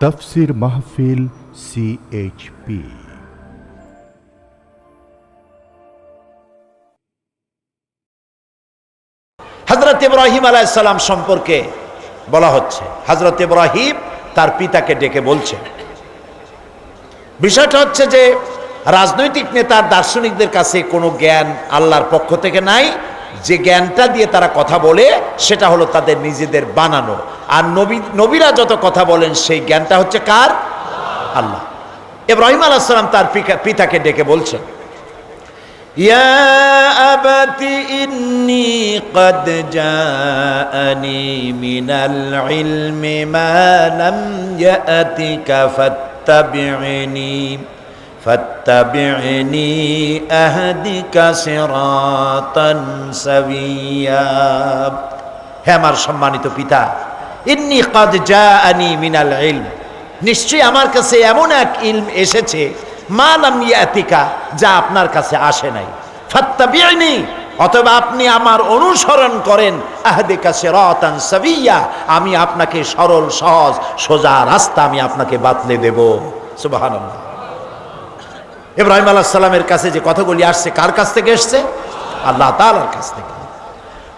তফসির মাহফিল সিএইচপি হজরত ইব্রাহিম আলাইসাল্লাম সম্পর্কে বলা হচ্ছে। হজরত ইব্রাহিম তার পিতাকে ডেকে বলছেন বিষয়টা হচ্ছে যে, রাজনৈতিক নেতার দার্শনিকদের কাছে কোনো জ্ঞান আল্লাহর পক্ষ থেকে নাই যে জ্ঞানটা দিয়ে তারা কথা বলে সেটা হলো তাদের নিজেদের বানানো আর নবী নবীরা যত কথা বলেন সেই জ্ঞানটা হচ্ছে কার আল্লাহ ইব্রাহিম আলাইসাল্লাম তার পিকা- পিতাকে ডেকে বলছেন يا أبت إني قد جاءني من العلم ما لم يأتك فاتبعني فاتبعني أهدك صراطا سويا হে আমার সম্মানিত পিতা ইন্নি কদ জাআনি মিনাল ইলম নিশ্চয়ই আমার কাছে এমন এক ইলম এসেছে মালাম ইয়াতিকা যা আপনার কাছে আসে নাই ফাত্তাবিউনি অথবা আপনি আমার অনুসরণ করেন আহদিকা সিরাতান সাবিয়া আমি আপনাকে সরল সহজ সোজা রাস্তা আমি আপনাকে বাতলে দেব সুবহানাল্লাহ ইব্রাহিম আলাইহিস সালামের কাছে যে কথাগুলি আসছে কার কাছ থেকে এসছে আল্লাহ তাআলার কাছ থেকে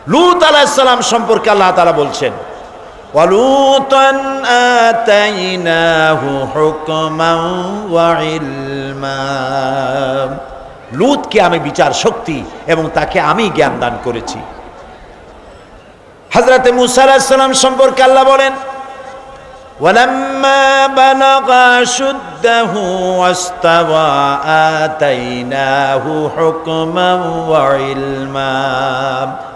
লুত আলাইহিস সালাম সম্পর্কে আল্লাহ তাআলা বলছেন ولوطا آتيناه حكما وعلما লুতকে আমি বিচার শক্তি এবং তাকে আমি জ্ঞান দান করেছি হজরতে মুসা আলাইহিস সালাম সম্পর্কে আল্লাহ বলেন ولما بلغ أشده واستوى آتيناه حكما وعلما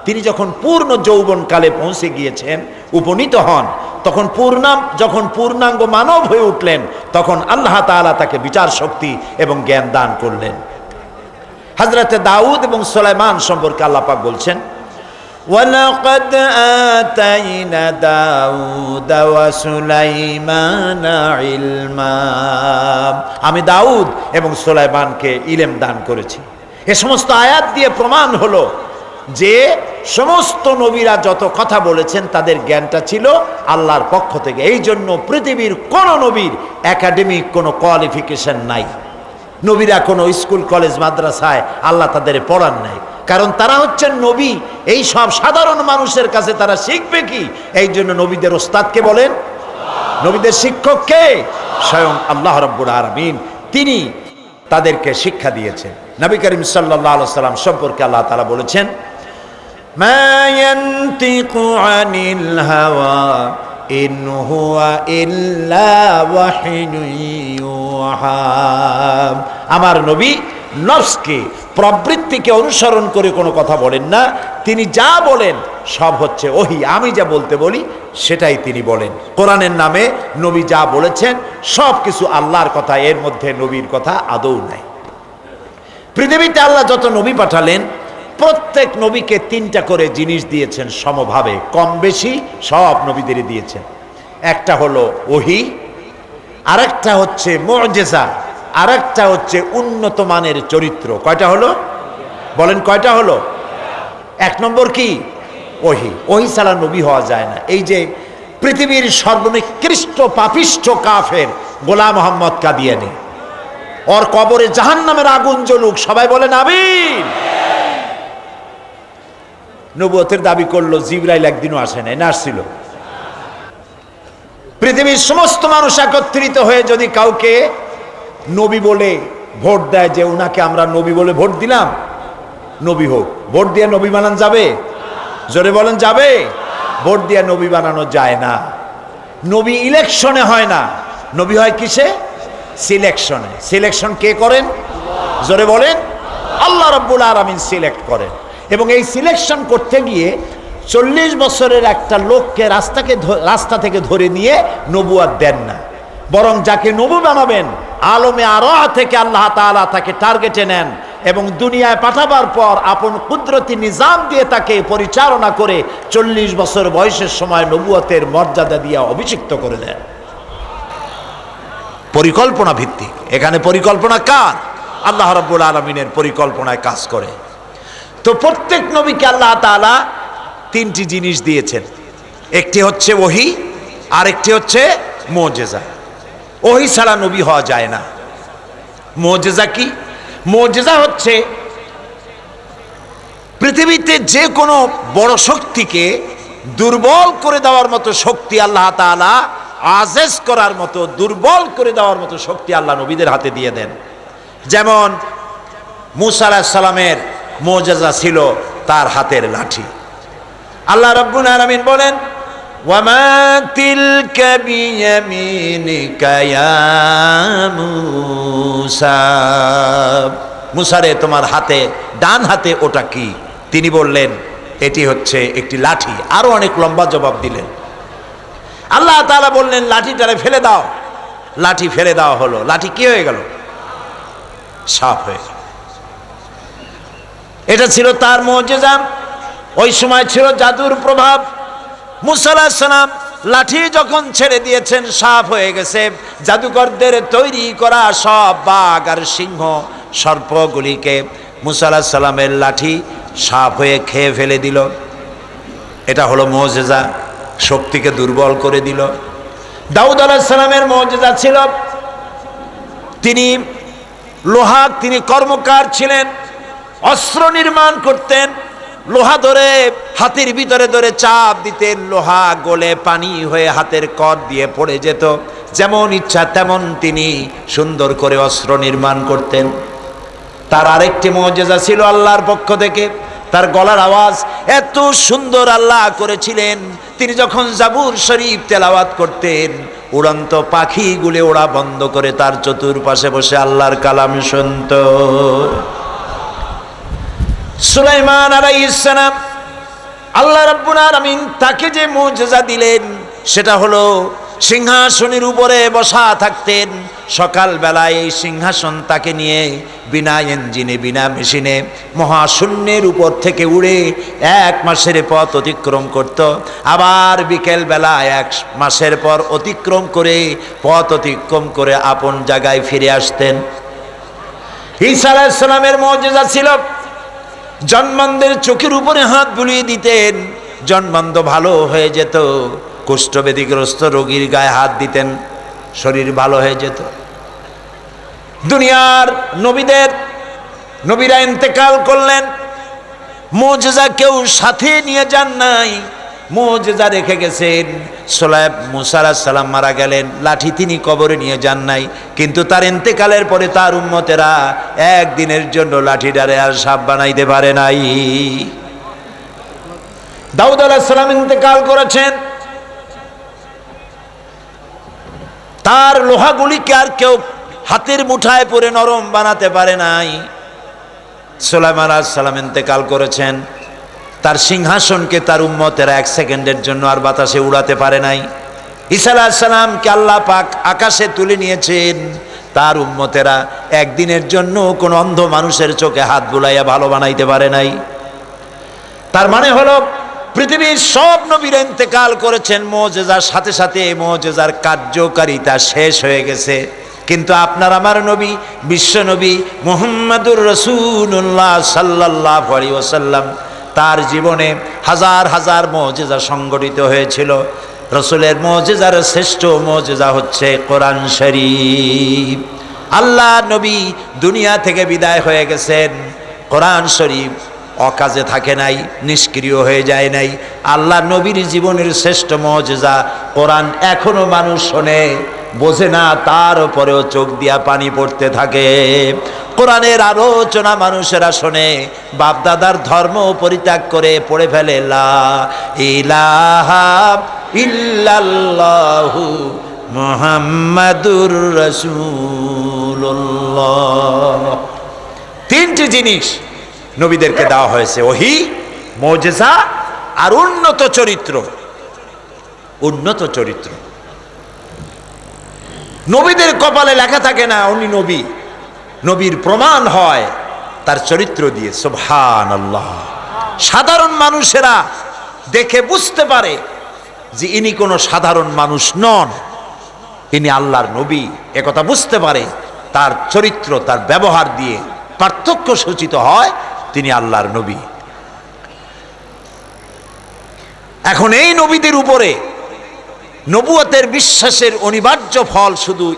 তিনি যখন পূর্ণ যৌবনকালে পৌঁছে গিয়েছেন উপনীত হন তখন পূর্ণাম যখন পূর্ণাঙ্গ মানব হয়ে উঠলেন তখন আল্লাহ তাআলা তাকে বিচার শক্তি এবং জ্ঞান দান করলেন হজরতে দাউদ এবং সুলাইমান সম্পর্কে আল্লাহ পাক বলছেন ولقد آتينا داود وسليمان علما আমি দাউদ এবং সুলাইমানকে ইলেম দান করেছি এ সমস্ত আয়াত দিয়ে প্রমাণ হলো যে সমস্ত নবীরা যত কথা বলেছেন তাদের জ্ঞানটা ছিল আল্লাহর পক্ষ থেকে এই জন্য পৃথিবীর কোন নবীর একাডেমিক কোনো কোয়ালিফিকেশন নাই নবীরা কোনো স্কুল কলেজ মাদ্রাসায় আল্লাহ তাদের পড়ান নাই কারণ তারা হচ্ছেন নবী। এই সব সাধারণ মানুষের কাছে তারা শিখবে কি? এই জন্য নবীদের ওস্তাদকে বলেন? নবীদের শিক্ষককে স্বয়ং আল্লাহ রব্বুর আরমিন তিনি তাদেরকে শিক্ষা দিয়েছেন। নবী করিম সাল্লাহ সাল্লাম সম্পর্কে আল্লাহ তালা বলেছেন আমার নবী নফসকে, প্রবৃত্তিকে অনুসরণ করে কোনো কথা বলেন না। তিনি যা বলেন সব হচ্ছে ওহি। আমি যা বলতে বলি, সেটাই তিনি বলেন। কোরআনের নামে নবী যা বলেছেন, সব কিছু আল্লাহর কথা, এর মধ্যে নবীর কথা আদৌ নাই। পৃথিবীতে আল্লাহ যত নবী পাঠালেন, প্রত্যেক নবীকে তিনটা করে জিনিস দিয়েছেন সমভাবে, কম বেশি সব নবীদেরই দিয়েছেন। একটা হলো ওহি, আরেকটা হচ্ছে মজেজা আরেকটা হচ্ছে উন্নত মানের চরিত্র। কয়টা হলো? বলেন কয়টা হলো? এক নম্বর কি? ওহি। ওহি ছাড়া নবী হওয়া যায় না। এই যে পৃথিবীর সর্বনিকৃষ্ট পাপিষ্ঠ কাফের গোলাম মোহাম্মদ কাদিয়ানি। ওর কবরে জাহান নামের আগুন জ্বলুক, সবাই বলেন আবিন নবুয়তের দাবি করল, জিবরাইল একদিনও আসে নাই, না আসছিল। পৃথিবীর সমস্ত মানুষ একত্রিত হয়ে যদি কাউকে নবী বলে ভোট দেয় যে উনাকে আমরা নবী বলে ভোট দিলাম। নবী হোক, ভোট দিয়ে নবী বানান যাবে? জোরে বলেন, যাবে? ভোট দিয়ে নবী বানানো যায় না। নবী ইলেকশনে হয় না। নবী হয় কিসে? সিলেকশনে সিলেকশন কে করেন? জোরে বলেন, আল্লাহ রব্বুল আলমিন সিলেক্ট করেন। এবং এই সিলেকশন করতে গিয়ে চল্লিশ বছরের একটা লোককে রাস্তাকে রাস্তা থেকে ধরে নিয়ে নবুয়াদ দেন না। বরং যাকে নবু বানাবেন, আলমে আরও থেকে আল্লাহ তাআলা তাকে টার্গেটে নেন এবং দুনিয়ায় পাঠাবার পর আপন কুদরতি নিজাম দিয়ে তাকে পরিচালনা করে চল্লিশ বছর বয়সের সময় নবুয়তের মর্যাদা দিয়ে অভিষিক্ত করে দেন। পরিকল্পনা ভিত্তিক। এখানে পরিকল্পনা কার? আল্লাহ রব্বুল আলমিনের পরিকল্পনায় কাজ করে। তো প্রত্যেক নবীকে আল্লাহ তাআলা তিনটি জিনিস দিয়েছেন। একটি হচ্ছে ওহি, আরেকটি হচ্ছে মোজেজা। ওহি ছাড়া নবী হওয়া যায় না। মোজেজা কি? মোজেজা হচ্ছে পৃথিবীতে যে কোনো বড় শক্তিকে দুর্বল করে দেওয়ার মতো শক্তি আল্লাহ তাআলা আজেজ করার মতো, দুর্বল করে দেওয়ার মতো শক্তি আল্লাহ নবীদের হাতে দিয়ে দেন। যেমন মুসা সালামের মোজেজা ছিল তার হাতের লাঠি। আল্লাহ রব্বুল আলামিন বলেন ওয়ামা তিলকা বিয়ামিনিকা ইয়া মূসা মুসারে তোমার হাতে, ডান হাতে ওটা কি? তিনি বললেন, এটি হচ্ছে একটি লাঠি। আরও অনেক লম্বা জবাব দিলেন। আল্লাহ তাআলা বললেন, লাঠিটারে ফেলে দাও। লাঠি ফেলে দেওয়া হলো। লাঠি কি হয়ে গেল? সাফ হয়ে গেল। এটা ছিল তার মজেজা। ওই সময় ছিল জাদুর প্রভাব। মুসাল্লাম লাঠি যখন ছেড়ে দিয়েছেন, সাফ হয়ে গেছে। জাদুকরদের তৈরি করা সব বাঘ আর সিংহ সর্পগুলিকে মুসাল্লাহ সাল্লামের লাঠি সাফ হয়ে খেয়ে ফেলে দিল। এটা হলো মজেজা, শক্তিকে দুর্বল করে দিল। দাউদ আলাহিসাল্লামের মজেজা ছিল, তিনি লোহা তিনি কর্মকার ছিলেন, অস্ত্র নির্মাণ করতেন লোহা ধরে, হাতের ভিতরে ধরে চাপ দিতেন লোহা গলে পানি হয়ে হাতের কর দিয়ে পড়ে যেত। যেমন ইচ্ছা তেমন তিনি সুন্দর করে অস্ত্র নির্মাণ করতেন। তার আরেকটি মজেজা ছিল আল্লাহর পক্ষ থেকে। তার গলার আওয়াজ এত সুন্দর আল্লাহ করেছিলেন। তিনি যখন জাবুর শরীফ তেলাওয়াত করতেন, উড়ন্ত পাখিগুলি ওড়া বন্ধ করে তার চতুর্পাশে বসে আল্লাহর কালাম শুনত। সুলাইমান আলাইহিসসালাম আল্লাহ রাব্বুল আলামিন তাকে যে মুজিজা দিলেন, সেটা হলো সিংহাসনের উপরে বসা থাকতেন। সকাল বেলায় এই সিংহাসন তাকে নিয়ে বিনা ইঞ্জিনে, বিনা মেশিনে মহাশূন্যের উপর থেকে উড়ে এক মাসের পথ অতিক্রম করত। আবার বিকেল বেলা এক মাসের পর অতিক্রম করে, পথ অতিক্রম করে আপন জায়গায় ফিরে আসতেন। ঈসা আলাইহিস সালামের মজেজা ছিল জন্মানদের চোখের উপরে হাত বুলিয়ে দিতেন। জন্মান্ধ ভালো হয়ে যেত কুষ্ঠবেদিগ্রস্ত রোগীর গায়ে হাত দিতেন, শরীর ভালো হয়ে যেত। দুনিয়ার নবীদের, নবীরা ইন্তেকাল করলেন, মোজেজা কেউ সাথে নিয়ে যান নাই। মোজেজা রেখে গেছেন। সোলাইব মুসারা সালাম মারা গেলেন। লাঠি তিনি কবরে নিয়ে যান নাই। কিন্তু তার ইন্তেকালের পরে তার উন্মতেরা একদিনের জন্য লাঠি লাঠিটারে আর সাপ বানাইতে পারে নাই। দাউদ আলাহিসাল্লাম ইন্তেকাল করেছেন। তার লোহাগুলিকে আর কেউ হাতের মুঠায় পরে নরম বানাতে পারে নাই। সোলাইম আলাহ সালাম ইন্তেকাল করেছেন। তার সিংহাসনকে তার উম্মতেরা এক সেকেন্ডের জন্য আর বাতাসে উড়াতে পারে নাই। ঈসা আলাহিসাল্লামকে আল্লাহ পাক আকাশে তুলে নিয়েছেন। তার উম্মতেরা একদিনের জন্য কোন অন্ধ মানুষের চোখে হাত বুলাইয়া ভালো বানাইতে পারে নাই। তার মানে হলো, পৃথিবীর সব নবীর ইন্তেকাল করেছেন, মোজেজার সাথে সাথে মোজেজার কার্যকারিতা শেষ হয়ে গেছে। কিন্তু আপনার আমার নবী, বিশ্ব নবী মোহাম্মদুর রসুল্লাহ সাল্লাহ আলী ওসাল্লাম তার জীবনে হাজার হাজার মজেজা সংগঠিত হয়েছিল। রসুলের মজেজার শ্রেষ্ঠ মজেজা হচ্ছে কোরআন শরীফ। আল্লাহ নবী দুনিয়া থেকে বিদায় হয়ে গেছেন। কোরআন শরীফ অকাজে থাকে নাই, নিষ্ক্রিয় হয়ে যায় নাই। আল্লাহ নবীর জীবনের শ্রেষ্ঠ মজেজা কোরআন এখনও মানুষ শোনে। বোঝে না, তার উপরেও চোখ দিয়া পানি পড়তে থাকে। কোরআনের আলোচনা মানুষেরা শোনে, বাপদাদার ধর্ম পরিত্যাগ করে পড়ে ফেলে, লা ইলাহা ইল্লাল্লাহু মুহাম্মাদুর রাসূলুল্লাহ। তিনটি জিনিস নবীদেরকে দেওয়া হয়েছে, ওহি, মজেজা আর উন্নত চরিত্র। উন্নত চরিত্র। নবীদের কপালে লেখা থাকে না, উনি নবী। নবীর প্রমাণ হয় তার চরিত্র দিয়ে সোভান আল্লাহ সাধারণ মানুষেরা দেখে বুঝতে পারে যে ইনি কোনো সাধারণ মানুষ নন। ইনি আল্লাহর নবী একথা বুঝতে পারে, তার চরিত্র, তার ব্যবহার দিয়ে পার্থক্য সূচিত হয় তিনি আল্লাহর নবী। এখন এই নবীদের উপরে নবুয়তের বিশ্বাসের অনিবার্য ফল শুধু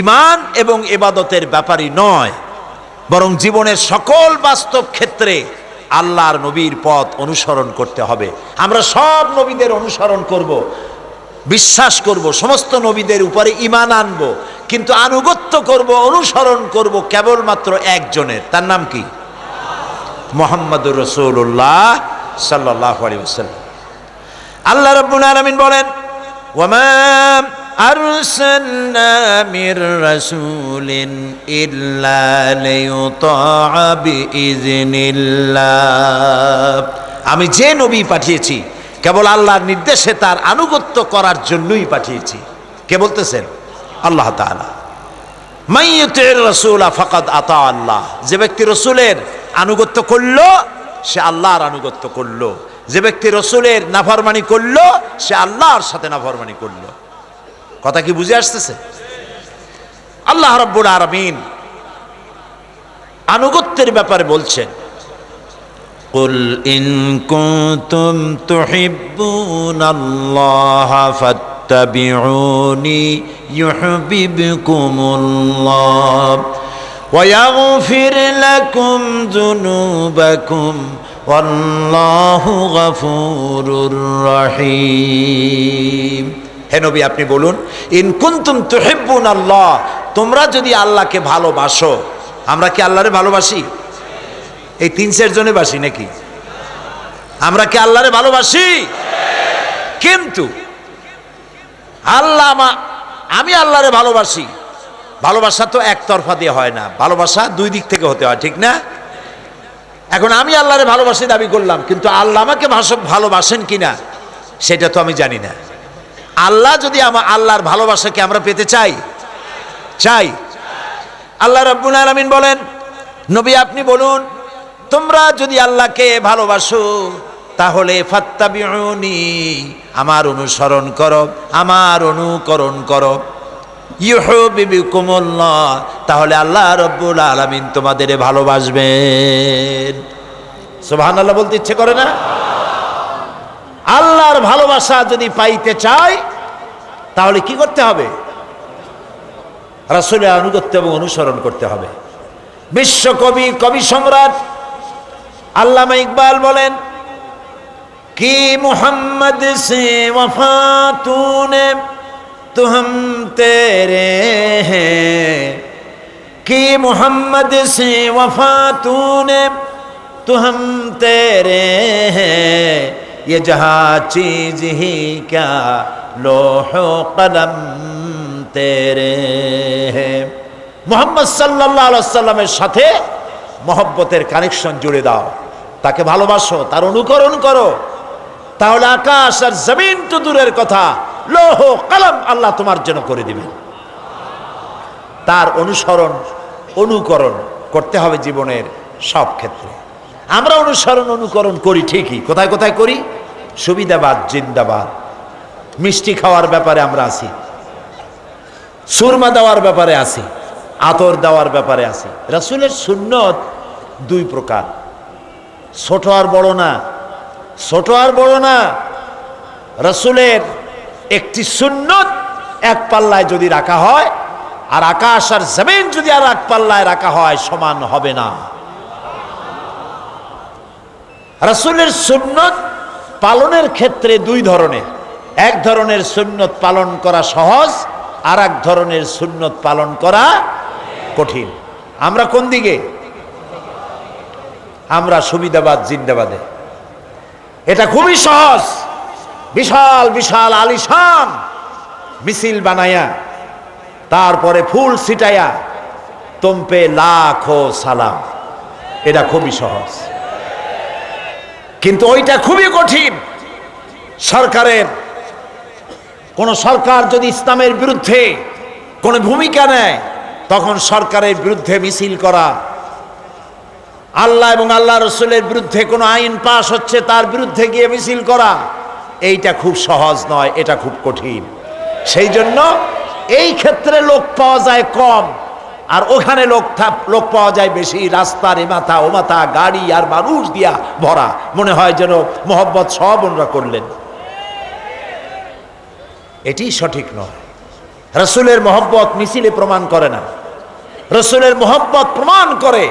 ইমান এবং এবাদতের ব্যাপারই নয়, বরং জীবনের সকল বাস্তব ক্ষেত্রে আল্লাহর নবীর পথ অনুসরণ করতে হবে। আমরা সব নবীদের অনুসরণ করব, বিশ্বাস করব, সমস্ত নবীদের উপরে ইমান আনব, কিন্তু আনুগত্য করব, অনুসরণ করব কেবলমাত্র একজনের। তার নাম কি? মোহাম্মদুর রসুল্লাহ সাল্লাহ আল্লাহ রব্বুল আলমিন বলেন ওমা أرسلنا من رسول إلا ليطاع بإذن الله আমি যে নবী পাঠিয়েছি কেবল আল্লাহর নির্দেশে তার আনুগত্য করার জন্যই পাঠিয়েছি কে বলতেছেন আল্লাহ তাআলা মাইয়ুতির রাসূলা ফাকাদ আতা আল্লাহ যে ব্যক্তি রসুলের আনুগত্য করলো সে আল্লাহর আনুগত্য করলো যে ব্যক্তি রসুলের নাফরমানি করলো সে আল্লাহর সাথে নাফরমানি করলো কথা কি বুঝে আসতেছে আল্লাহ রব্বুল আরামিন আনুগত্যের ব্যাপারে বলছেন قل إن كنتم تحبون الله فاتبعوني يحببكم الله ويغفر لكم ذنوبكم রাহিম। হে নবী, আপনি বলুন ইনকুন্তুম তোহেব্বুন আল্লাহ তোমরা যদি আল্লাহকে ভালোবাসো, আমরা কি আল্লাহরে ভালোবাসি? এই তিন চার জনে বাসি নাকি? আমরা কি আল্লাহরে ভালোবাসি? কিন্তু আল্লাহ আমি আল্লাহরে ভালোবাসি। ভালোবাসা তো একতরফা দিয়ে হয় না। ভালোবাসা দুই দিক থেকে হতে হয়, ঠিক না? এখন আমি আল্লাহরে ভালোবাসি দাবি করলাম, কিন্তু আল্লাহ আমাকে ভালোবাসেন কিনা, সেটা তো আমি জানি না। আল্লাহ যদি আমার আল্লাহর ভালোবাসাকে আমরা পেতে চাই চাই। আল্লাহ রাব্বুল আলামিন বলেন, নবী আপনি বলুন, তোমরা যদি আল্লাহকে ভালোবাসো, তাহলে ফাত্তাবিউনি, আমার অনুসরণ করো, আমার অনুকরণ করো। তাহলে আল্লাহ রব্বুল আলামিন তোমাদের ভালোবাসবেন। সুবহানাল্লাহ বলতে ইচ্ছে করে না? আল্লাহর ভালোবাসা যদি পাইতে চাই, তাহলে কি করতে হবে? রাসূলের আনুগত্য এবং অনুসরণ করতে হবে। বিশ্বকবি কবি সম্রাট আল্লামা ইকবাল বলেন, কি মোহাম্মদ সে تو ہم تیرے ہیں کہ محمد سے وفا تو نے تو ہم تیرے ہیں یہ جہاں چیز ہی کیا لوح و قلم تیرے ہیں মোহাম্মদ সাল্লাহ আলাইসাল্লামের সাথে মহব্বতের কানেকশন জুড়ে দাও। তাকে ভালোবাসো, তার অনুকরণ করো। তাহলে আকাশ আর জমিন তো দূরের কথা। লোহ, কলম আল্লাহ তোমার জন্য করে দিবেন। তার অনুসরণ, অনুকরণ করতে হবে জীবনের সব ক্ষেত্রে। আমরা অনুসরণ, অনুকরণ করি ঠিকই। কোথায় কোথায় করি? সুবিধাবাদ, জিন্দাবাদ। মিষ্টি খাওয়ার ব্যাপারে আমরা আছি। সুরমা দেওয়ার ব্যাপারে আছি। আতর দেওয়ার ব্যাপারে আছি। রাসূলের সুন্নত দুই প্রকার। ছোট আর বড় না। ছোট আর বড় না। রসুলের একটি সুন্নত এক পাল্লায় যদি রাখা হয়, আর আকাশ আর জমিন যদি আর এক পাল্লায় রাখা হয়, সমান হবে না। রসুলের সুন্নত পালনের ক্ষেত্রে দুই ধরনের। এক ধরনের সুন্নত পালন করা সহজ, আর এক ধরনের সুন্নত পালন করা কঠিন। আমরা কোন দিকে? আমরা সুবিধাবাদ, জিন্দাবাদে। এটা খুবই সহজ। বিশাল বিশাল আলিশান মিছিল বানায়া, তারপরে ফুল ছিটাইয়া তম্পে লাখো সালাম। এটা খুবই সহজ। কিন্তু ওইটা খুবই কঠিন। সরকারের, কোন সরকার যদি ইসলামের বিরুদ্ধে কোনো ভূমিকা নেয়, তখন সরকারের বিরুদ্ধে মিছিল করা, আল্লাহ এবং আল্লাহ রসুলের বিরুদ্ধে কোনো আইন পাশ হচ্ছে, তার বিরুদ্ধে গিয়ে মিছিল করা এইটা খুব সহজ নয়, এটা খুব কঠিন। সেই জন্য এই ক্ষেত্রে লোক পাওয়া যায় কম, আর ওখানে লোক লোক পাওয়া যায় বেশি। রাস্তার এ মাথা, ও মাথা, গাড়ি আর মানুষ দিয়া ভরা। মনে হয় যেন মোহব্বত সব ওনরা করলেন। এটি সঠিক নয়। রসুলের মহব্বত মিছিলে প্রমাণ করে না। রসুলের মোহব্বত প্রমাণ করে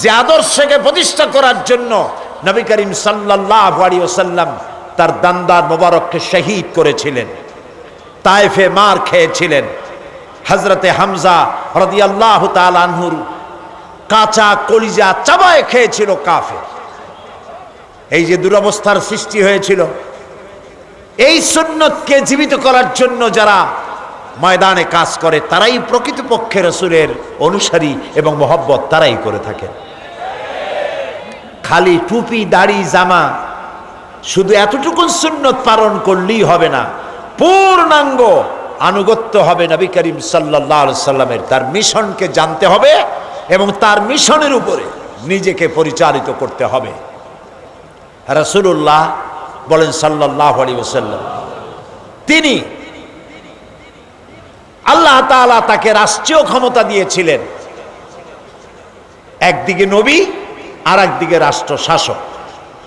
যে আদর্শকে প্রতিষ্ঠা করার জন্য নবী করিম সাল্লাহ ওসাল্লাম তার দান্দার মোবারককে শহীদ করেছিলেন তাইফে মার খেয়েছিলেন। হজরতে হামজা রদিয়াল্লাহ তালানহুর কাঁচা কলিজা চাবায় খেয়েছিল কাফে এই যে দুরবস্থার সৃষ্টি হয়েছিল, এই সুন্নতকে জীবিত করার জন্য যারা ময়দানে কাজ করে, তারাই প্রকৃতপক্ষে রসুলের অনুসারী এবং মহব্বত তারাই করে থাকে। খালি টুপি, দাড়ি, জামা শুধু এতটুকু সুন্নত পালন করলেই হবে না, পূর্ণাঙ্গ আনুগত্য হবে নবী করিম সাল্লাহ সাল্লামের। তার মিশনকে জানতে হবে এবং তার মিশনের উপরে নিজেকে পরিচালিত করতে হবে। রসুল্লাহ বলেন সাল্লাহ আলী ওসাল্লাম তিনি আল্লাহ তাআলা তাকে রাষ্ট্রীয় ক্ষমতা দিয়েছিলেন। একদিকে নবী আর একদিকে রাষ্ট্র শাসক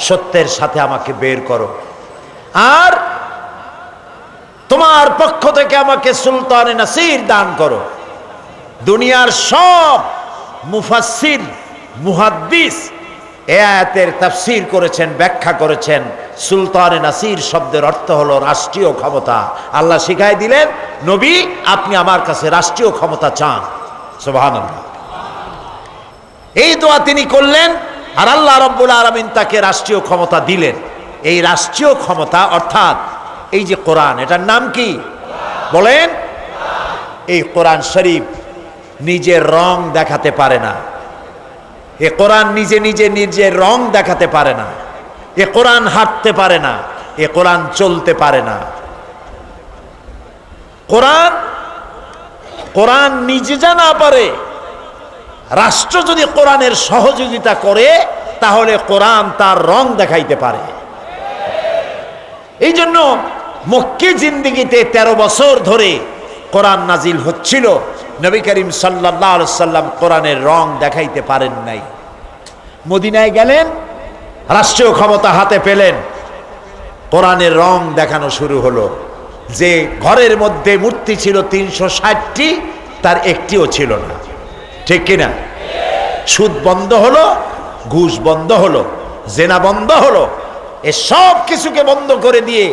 সত্যের সাথে আমাকে বের করো। আর তোমার পক্ষ থেকে আমাকে সুলতানে নাসির দান করো। দুনিয়ার সব মুফাসসির, মুহাদ্দিস এ আয়াতের তাফসির করেছেন, ব্যাখ্যা করেছেন। সুলতানে নাসির শব্দের অর্থ হলো রাষ্ট্রীয় ক্ষমতা। আল্লাহ শিখাই দিলেন, নবী, আপনি আমার কাছে রাষ্ট্রীয় ক্ষমতা চান। সুবহানাল্লাহ। এই দোয়া তিনি করলেন আর আল্লাহ রব্বুল আলমিন তাকে রাষ্ট্রীয় ক্ষমতা দিলেন। এই রাষ্ট্রীয় ক্ষমতা, অর্থাৎ এই যে কোরআন, এটার নাম কি? বলেন। এই কোরআন শরীফ নিজের রং দেখাতে পারে না। এ কোরআন নিজে নিজে নিজের রং দেখাতে পারে না। এ কোরআন হাঁটতে পারে না। এ কোরআন চলতে পারে না। কোরআন কোরআন নিজে যা না পারে রাষ্ট্র যদি কোরআনের সহযোগিতা করে, তাহলে কোরআন তার রং দেখাইতে পারে। এই জন্য মক্কি জিন্দিগিতে ১৩ বছর ধরে কোরআন নাজিল হচ্ছিল। নবী করিম সাল্লাহ সাল্লাম কোরআনের রং দেখাইতে পারেন নাই। মদিনায় গেলেন, রাষ্ট্রীয় ক্ষমতা হাতে পেলেন। কোরআনের রং দেখানো শুরু হলো। যে ঘরের মধ্যে মূর্তি ছিল তিনশো ষাটটি, তার একটিও ছিল না। ঠিক কিনা? সুদ বন্ধ হলো, ঘুষ বন্ধ হলো, জেনা বন্ধ হলো, এ সব কিছুকে বন্ধ করে দিয়ে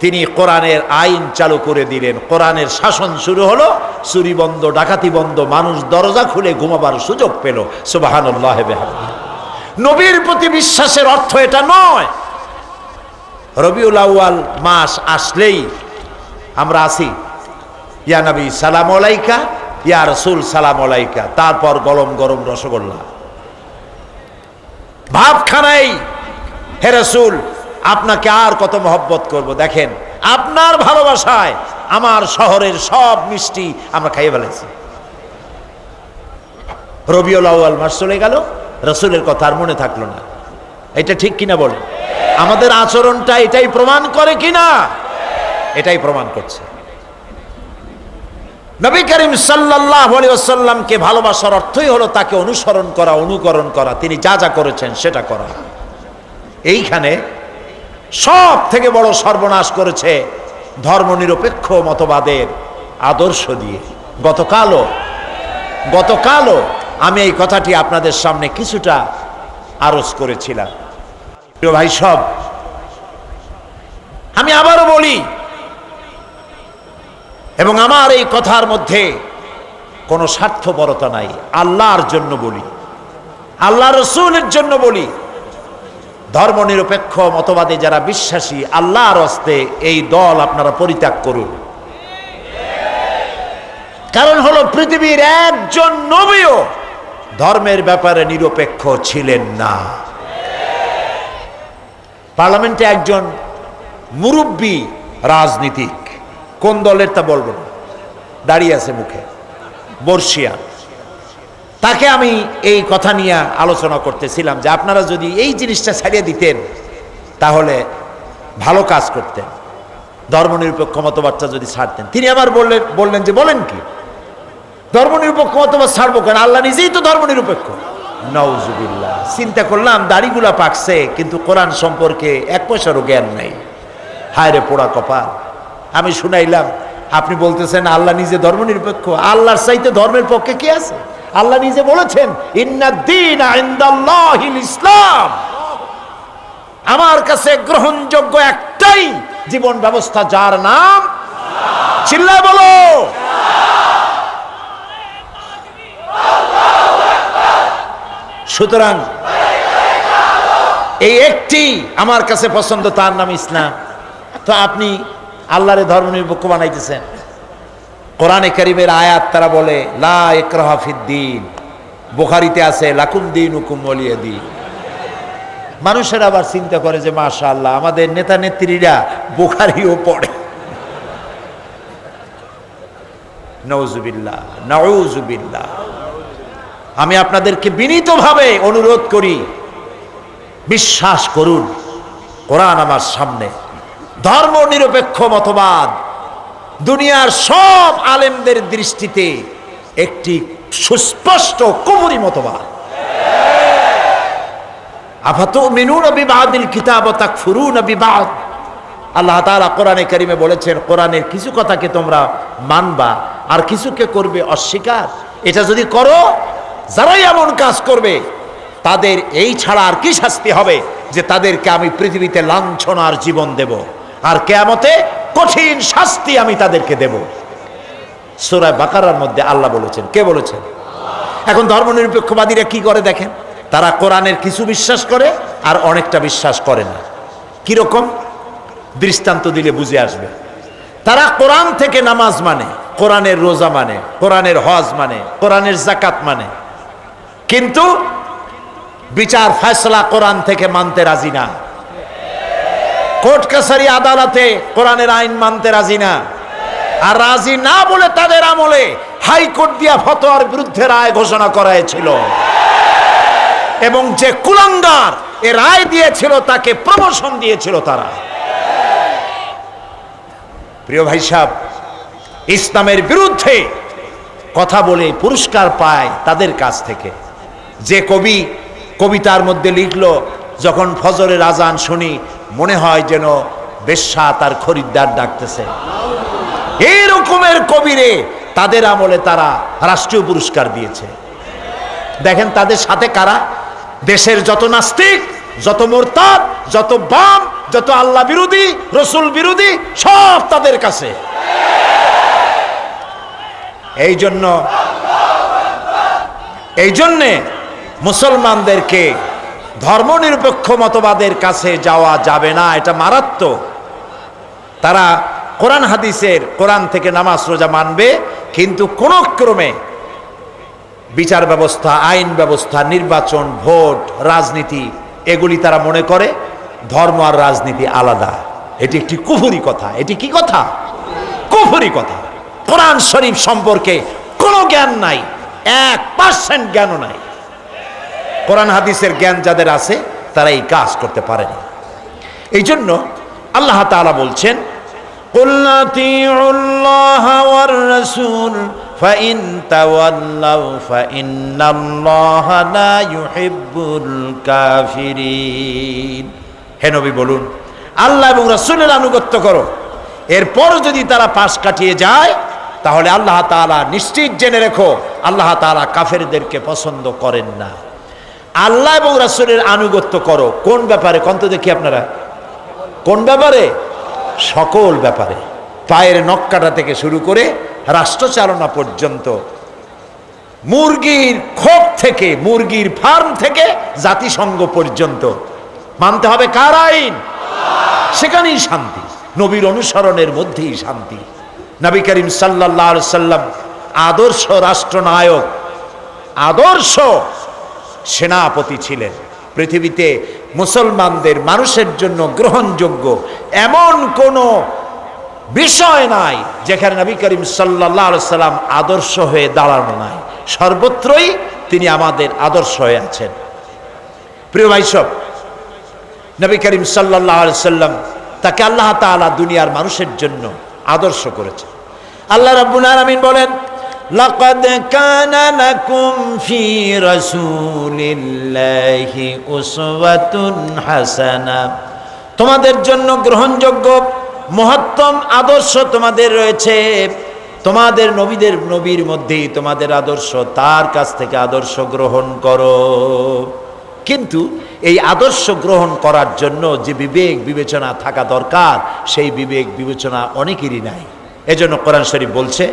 তিনি কোরআনের আইন চালু করে দিলেন। কোরআনের শাসন শুরু হলো, চুরি বন্ধ, ডাকাতি বন্ধ, মানুষ দরজা খুলে ঘুমাবার সুযোগ পেল। সুবাহানুল্লাহ নবীর প্রতি বিশ্বাসের অর্থ এটা নয়। রবিউল আউয়াল মাস আসলেই আমরা আসি ইয়া নবী, সালাম আলাইকা। ইয়া রসুল, সালাম আলাইকা। তারপর গরম গরম রসগোল্লা। ভাবখানাই, হে রসুল, আপনাকে আর কত মহব্বত করব, দেখেন। আপনার ভালোবাসায় আমার শহরের সব মিষ্টি আমরা খাইয়ে ফেলেছি। রবিউল আউয়াল মাস চলে গেল, রসুলের কথা আর মনে থাকল না। এটা ঠিক কিনা বলে আমাদের আচরণটা এটাই প্রমাণ করে কিনা? এটাই প্রমাণ করছে। নবী করিম সাল্লাহ আসাল্লামকে ভালোবাসার অর্থই হলো তাকে অনুসরণ করা, অনুকরণ করা। তিনি যা যা করেছেন সেটা করা। এইখানে সব থেকে বড় সর্বনাশ করেছে ধর্মনিরপেক্ষ মতবাদের আদর্শ দিয়ে। গতকালও গতকালও আমি এই কথাটি আপনাদের সামনে কিছুটা আরজ করেছিলাম। প্রিয় ভাই সব, আমি আবারও বলি এবং আমার এই কথার মধ্যে কোনো স্বার্থপরতা নাই। আল্লাহর জন্য বলি। আল্লাহ রসুলের জন্য বলি। ধর্মনিরপেক্ষ মতবাদে যারা বিশ্বাসী, আল্লাহর হস্তে এই দল আপনারা পরিত্যাগ করুন। কারণ হলো পৃথিবীর একজন নবীও ধর্মের ব্যাপারে নিরপেক্ষ ছিলেন না। পার্লামেন্টে একজন মুরব্বী রাজনীতিক। কোন দলের তা বলব না? দাঁড়িয়ে আছে মুখে। বর্ষিয়া। তাকে আমি এই কথা নিয়ে আলোচনা করতেছিলাম যে আপনারা যদি এই জিনিসটা ছাড়িয়ে দিতেন, তাহলে ভালো কাজ করতেন। ধর্মনিরপেক্ষ মতবাদটা যদি ছাড়তেন। তিনি আবার বললেন বললেন যে, বলেন কি? ধর্মনিরপেক্ষ মতবাদ ছাড়বো কেন? আল্লাহ নিজেই তো ধর্মনিরপেক্ষ। নওজুবিল্লাহ চিন্তা করলাম, দাড়িগুলা পাকছে, কিন্তু কোরআন সম্পর্কে এক পয়সারও জ্ঞান নেই। হায় রে পোড়া কপাল। আমি শুনাইলাম, আপনি বলতেছেন আল্লাহ নিজে ধর্মনিরপেক্ষ। আল্লাহর চাইতে ধর্মের পক্ষে কি আছে? আল্লাহ নিজে বলেছেন ইসলাম। আমার কাছে গ্রহণযোগ্য একটাই জীবন ব্যবস্থা, যার নাম চিল্লায় বলো। সুতরাং এই একটি আমার কাছে পছন্দ, তার নাম ইসলাম। তো আপনি আল্লাহরে ধর্ম নিরপেক্ষ বানাইতেছেন। কোরআনে করিমের আয়াত তারা বলে, লা ইকরাহাফিদ্দিন বোখারিতে আছে, লাকুম দিন হুকুম বলিয়ে দিন। মানুষের আবার চিন্তা করে যে মাশা আল্লাহ আমাদের নেতা নেত্রীরা বোখারিও পড়ে। নওজুবিল্লাহ নওজুবিল্লাহ। আমি আপনাদেরকে বিনীতভাবে অনুরোধ করি, বিশ্বাস করুন, কোরআন আমার সামনে। ধর্ম নিরপেক্ষ মতবাদ। দুনিয়ার সব আলেমদের দৃষ্টিতে একটি সুস্পষ্ট কুমুরি মতবাদ। আল্লাহ তাআলা কোরআনে কারিমে বলেছেন, কোরআনের কিছু কথাকে তোমরা মানবা, আর কিছুকে করবে অস্বীকার। এটা যদি করো, যারাই এমন কাজ করবে, তাদের এই ছাড়া আর কি শাস্তি হবে যে তাদেরকে আমি পৃথিবীতে লাঞ্ছনার জীবন দেব? আর কেয়ামতে কঠিন শাস্তি আমি তাদেরকে দেব। সুরায় বাকারার মধ্যে আল্লাহ বলেছেন। কে বলেছেন? এখন ধর্মনিরপেক্ষবাদীরা কি করে দেখেন? তারা কোরআনের কিছু বিশ্বাস করে আর অনেকটা বিশ্বাস করে না। কীরকম? দৃষ্টান্ত দিলে বুঝে আসবে। তারা কোরআন থেকে নামাজ মানে কোরআনের রোজা মানে কোরআনের হজ মানে কোরআনের জাকাত মানে। কিন্তু বিচার, ফয়সলা কোরআন থেকে মানতে রাজি না। কোর্ট কাছারি আদালতে কোরআনের আইন মানতে রাজি না। আর রাজি না বলে তাদের আমলে হাইকোর্ট দিয়া ফতোয়ার বিরুদ্ধে রায় ঘোষণা করা হয়েছিল এবং যে কুলাঙ্গার এ রায় দিয়েছিল, তাকে প্রমোশন দিয়েছিল তারা। প্রিয় ভাই সাহেব, ইসলামের বিরুদ্ধে কথা বলে পুরস্কার পায় তাদের কাছ থেকে। যে কবি কবিতার মধ্যে লিখলো, যখন ফজরের আজান শুনি মনে হয় যেন বেশ্যা তার খরিদ্দার ডাকতেছে। এই রকমের কবিরে তাদের আমলে তারা রাষ্ট্রীয় পুরস্কার দিয়েছে। দেখেন তাদের সাথে কারা? দেশের যত নাস্তিক, যত মোরতাদ, যত বাম, যত আল্লাহ বিরোধী, রসুল বিরোধী, সব তাদের কাছে। এই জন্য, এই জন্যে মুসলমানদেরকে ধর্মনিরপেক্ষ মতবাদের কাছে যাওয়া যাবে না, এটা মারাত্মক। তারা কোরআন হাদিসের কোরআন থেকে নামাজ রোজা মানবে, কিন্তু কোন ক্রমে বিচার ব্যবস্থা, আইন ব্যবস্থা, নির্বাচন, ভোট, রাজনীতি, এগুলি তারা মনে করে, ধর্ম আর রাজনীতি আলাদা। এটি একটি কুফুরি কথা। এটি কি কথা? কুফুরি কথা। কোরআন শরীফ সম্পর্কে কোনো জ্ঞান নাই, এক পার্সেন্ট জ্ঞানও নাই। কোরআন হাদিসের জ্ঞান যাদের আছে, তারা এই কাজ করতে পারেন। এই জন্য আল্লাহ তালা বলছেন হেনবি বলুন, আল্লাহ এবং রসুলের আনুগত্য করো। এরপর যদি তারা পাশ কাটিয়ে যায়, তাহলে আল্লাহ তালা নিশ্চিত জেনে রেখো, আল্লাহ তালা কাফেরদেরকে পছন্দ করেন না। আল্লাহ এবং রাসূলের আনুগত্য করো। কোন ব্যাপারে? কন্ত দেখি আপনারা। কোন ব্যাপারে? সকল ব্যাপারে। পায়ের নক্কাটা থেকে শুরু করে রাষ্ট্রচালনা পর্যন্ত। মুরগির খোপ থেকে, মুরগির ফার্ম থেকে জাতিসংঘ পর্যন্ত। মানতে হবে কার আইন? সেখানেই শান্তি। নবীর অনুসরণের মধ্যেই শান্তি। নবী করিম সাল্লাহ সাল্লাম আদর্শ রাষ্ট্রনায়ক, আদর্শ সেনাপতি ছিলেন। পৃথিবীতে মুসলমানদের মানুষের জন্য গ্রহণযোগ্য এমন কোন বিষয় নাই যেখানে নবী করিম সাল্লাহ সাল্লাম আদর্শ হয়ে দাঁড়ানো নাই। সর্বত্রই তিনি আমাদের আদর্শ হয়ে আছেন। প্রিয় ভাই সব, নবী করিম সাল্লাহ সাল্লাম তাকে আল্লাহ তাআলা দুনিয়ার মানুষের জন্য আদর্শ করেছেন। আল্লাহ রাব্বুল আলামিন বলেন লাকাদ কানা লাকুম ফি রাসূলিল্লাহি উসওয়াতুন হাসানা তোমাদের জন্য গ্রহণযোগ্য মহত্তম আদর্শ তোমাদের রয়েছে। তোমাদের নবীদের, নবীর মধ্যেই তোমাদের আদর্শ, তার কাছ থেকে আদর্শ গ্রহণ করো। কিন্তু এই আদর্শ গ্রহণ করার জন্য যে বিবেক বিবেচনা থাকা দরকার, সেই বিবেক বিবেচনা অনেকেরই নাই। এজন্য কোরআন শরীফ বলছে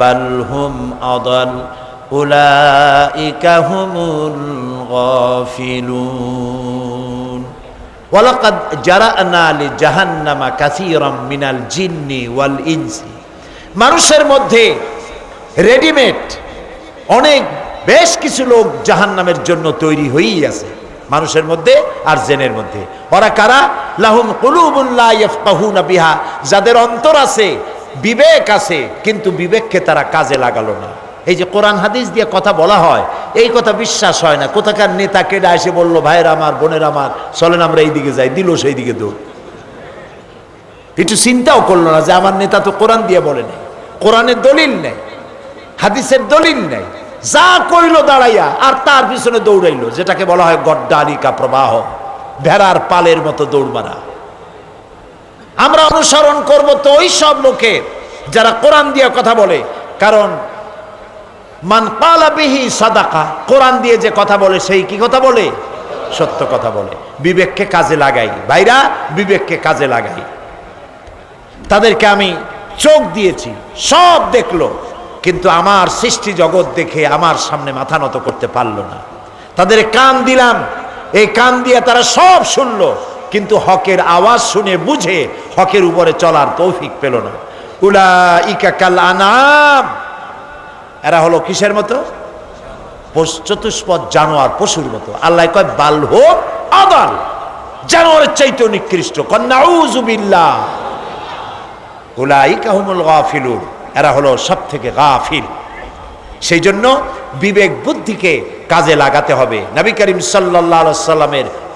বালহুম অদল উলাইকাহুমুল গাফিলুন। ওয়ালাকাদ জারানা লি জাহান্নামা কাসীরাম মিনাল জিন্নি ওয়াল ইনসি। মানুষের মধ্যে রেডিমেড অনেক বেশ কিছু লোক জাহান্নামের জন্য তৈরি হয়েই আছে, মানুষের মধ্যে আর জেনের মধ্যে। ওরা কারা? লাহুম কুলুবুল্লাহ ইয়াফকাহুনা বিহা, যাদের অন্তর আছে বিবেক আছে, কিন্তু বিবেককে তারা কাজে লাগালো না। এই যে কোরআন হাদিস দিয়ে কথা বলা হয়, এই কথা বিশ্বাস হয় না। কোথাকার নেতা কেডা এসে বলল, ভাইয়ের আমার, বোনের আমার, চলেন আমরা এই দিকে যাই, দিল সেই দিকে দৌড়। একটু চিন্তাও করল না যে আমার নেতা তো কোরআন দিয়ে বলে নেই। কোরআনের দলিল নেই, হাদিসের দলিল নেই। যা কইল দাঁড়াইয়া, আর তার পিছনে দৌড়াইলো, যেটাকে বলা হয় গড্ডালিকা প্রবাহ, ভেড়ার পালের মতো দৌড় মারা। আমরা অনুসরণ করব তো ওই সব লোকে যারা কোরআন দিয়ে কথা বলে। কারণ, মান বিহি সাদাকা, কোরআন দিয়ে যে কথা বলে, সেই কি কথা বলে? সত্য কথা বলে। বিবেককে কাজে লাগাই। ভাইরা, বিবেককে কাজে লাগাই। তাদেরকে আমি চোখ দিয়েছি, সব দেখল, কিন্তু আমার সৃষ্টি জগৎ দেখে আমার সামনে মাথা নত করতে পারল না। তাদের কান দিলাম, এই কান দিয়ে তারা সব শুনলো। কিন্তু হকের আওয়াজ শুনে বুঝে হকের উপরে চলার তৌফিক পেল না। উলা ইকা কাল আনাম। এরা হলো কিসের মতো? চতুষ্পদ জানোয়ার পশুর মতো। আল্লাহ কয়, বাল হোক আদাল। জানোয়ারের চাইতেও নিকৃষ্ট। গাফিলুন। এরা হলো সব থেকে গাফিল। সেই জন্য বিবেক বুদ্ধিকে কাজে লাগাতে হবে। নবী করিম সাল্লাহ সাল্লামের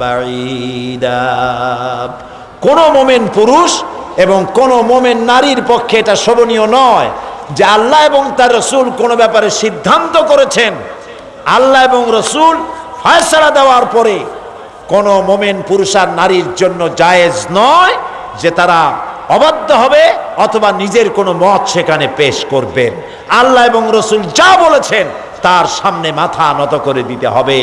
بعيدا কোন মোমেন পুরুষ এবং কোন মোমেন নারীর পক্ষে এটা শোভনীয় নয় যে আল্লাহ এবং তার রসুল কোন ব্যাপারে সিদ্ধান্ত করেছেন আল্লাহ এবং রসুল ফয়সালা দেওয়ার পরে কোন মোমেন পুরুষ আর নারীর জন্য জায়েজ নয় যে তারা অবাধ্য হবে অথবা নিজের কোনো মত সেখানে পেশ করবেন আল্লাহ এবং রসুল যা বলেছেন তার সামনে মাথা নত করে দিতে হবে